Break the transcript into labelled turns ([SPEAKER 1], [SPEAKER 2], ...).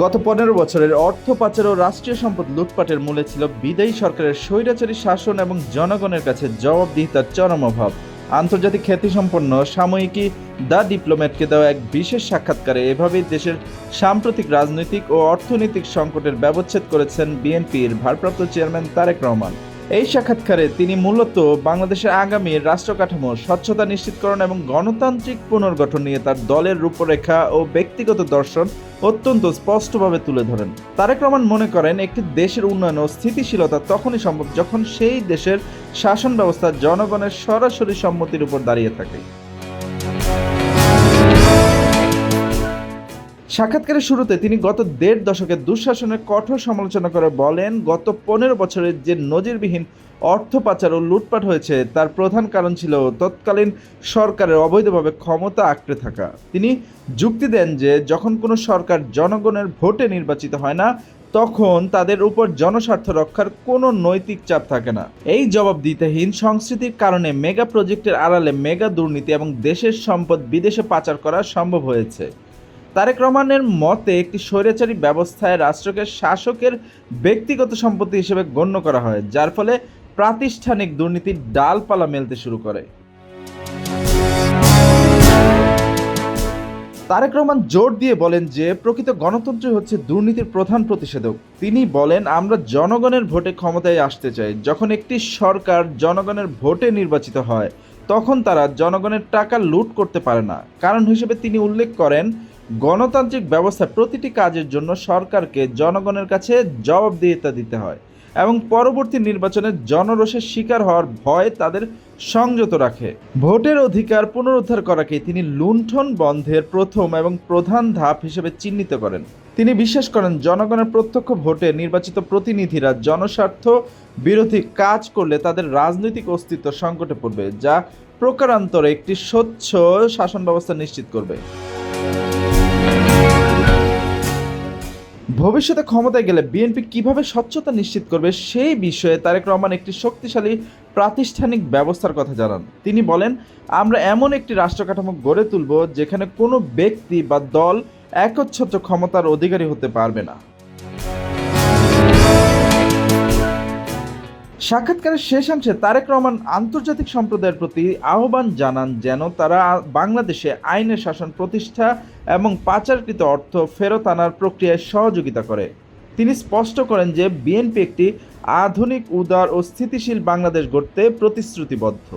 [SPEAKER 1] গত পনেরো বছরের অর্থ পাচার ও রাষ্ট্রীয় সম্পদ লুটপাটের মূলে ছিল বিদায়ী সরকারের স্বৈরাচারী শাসন এবং জনগণের কাছে জবাবদিহিতার চরম অভাব। আন্তর্জাতিক খ্যাতিসম্পন্ন সাময়িকী দ্য ডিপ্লোম্যাটকে দেওয়া এক বিশেষ সাক্ষাৎকারে এভাবেই দেশের সাম্প্রতিক রাজনৈতিক ও অর্থনৈতিক সংকটের ব্যবচ্ছেদ করেছেন বিএনপির ভারপ্রাপ্ত চেয়ারম্যান তারেক রহমান। এই সাক্ষাৎকারে তিনি মূলত বাংলাদেশের আগামী রাষ্ট্র কাঠামো স্বচ্ছতা নিশ্চিতকরণ এবং গণতান্ত্রিক পুনর্গঠন নিয়ে তার দলের রূপরেখা ও ব্যক্তিগত দর্শন অত্যন্ত স্পষ্টভাবে তুলে ধরেন। তারেক রহমান মনে করেন, একটি দেশের উন্নয়ন ও স্থিতিশীলতা তখনই সম্ভব যখন সেই দেশের শাসন ব্যবস্থা জনগণের সরাসরি সম্মতির উপর দাঁড়িয়ে থাকে। সাক্ষাৎকারের শুরুতে তিনি গত দেড় দশকে দুঃশাসনের কঠোর সমালোচনা করে বলেন, গত পনেরো বছরের যে নজিরবিহীন অর্থ পাচার ও লুটপাট হয়েছে, তার প্রধান কারণ ছিল তৎকালীন সরকারের অবৈধভাবে ক্ষমতা আঁকড়ে থাকা। তিনি যুক্তি দেন যে, যখন কোনো সরকার জনগণের ভোটে নির্বাচিত হয় না, তখন তাদের উপর জনস্বার্থ রক্ষার কোনো নৈতিক চাপ থাকে না। এই জবাবদিহিতাহীন সংস্কৃতির কারণে মেগা প্রজেক্টের আড়ালে মেগা দুর্নীতি এবং দেশের সম্পদ বিদেশে পাচার করা সম্ভব হয়েছে। তারেক রহমানের মতে, একটি স্বৈরাচারী ব্যবস্থায় রাষ্ট্রকে শাসকের ব্যক্তিগত সম্পত্তি হিসেবে গণ্য করা হয়, যার ফলে প্রাতিষ্ঠানিক দুর্নীতির ডালপালা মেলতে শুরু করে। তারেক রহমান জোর দিয়ে বলেন যে, প্রকৃত গণতন্ত্রই হচ্ছে দুর্নীতির প্রধান প্রতিষেধক। তিনি বলেন, আমরা জনগণের ভোটে ক্ষমতায় আসতে চাই। যখন একটি সরকার জনগণের ভোটে নির্বাচিত হয়, তখন তারা জনগণের টাকা লুট করতে পারে না। কারণ হিসেবে তিনি উল্লেখ করেন গণতান্ত্রিক ব্যবস্থা প্রতিটি কাজের জন্য সরকারকে জনগণের কাছে জবাবদিহিতা দিতে হয় এবং পরবর্তী নির্বাচনে জনরোষের শিকার হওয়ার ভয় তাদের সংযত রাখে। ভোটের অধিকার পুনরুদ্ধার করাকে তিনি লুণ্ঠন বন্ধের প্রথম এবং প্রধান ধাপ হিসেবে চিহ্নিত করেন। তিনি বিশ্বাস করেন জনগণের প্রত্যক্ষ ভোটে নির্বাচিত প্রতিনিধিরা জনস্বার্থ বিরোধী কাজ করলে তাদের রাজনৈতিক অস্তিত্ব সংকটে পড়বে, যা প্রকারান্তরে একটি স্বচ্ছ শাসন ব্যবস্থা নিশ্চিত করবে। ভবিষ্যতে ক্ষমতায় গেলে বিএনপি কীভাবে স্বচ্ছতা নিশ্চিত করবে সেই বিষয়ে তারেক রহমান একটি শক্তিশালী প্রাতিষ্ঠানিক ব্যবস্থার কথা জানান। তিনি বলেন, আমরা এমন একটি রাষ্ট্র কাঠামো গড়ে তুলব যেখানে কোনো ব্যক্তি বা দল একচ্ছত্র ক্ষমতার অধিকারী হতে পারবে না। সাক্ষাৎকারের শেষাংশে তারেক রহমান আন্তর্জাতিক সম্প্রদায়ের প্রতি আহ্বান জানান যেন তারা বাংলাদেশে আইনের শাসন প্রতিষ্ঠা এবং পাচারকৃত অর্থ ফেরত আনার প্রক্রিয়ায় সহযোগিতা করে। তিনি স্পষ্ট করেন যে বিএনপি একটি আধুনিক, উদার ও স্থিতিশীল বাংলাদেশ গড়তে প্রতিশ্রুতিবদ্ধ।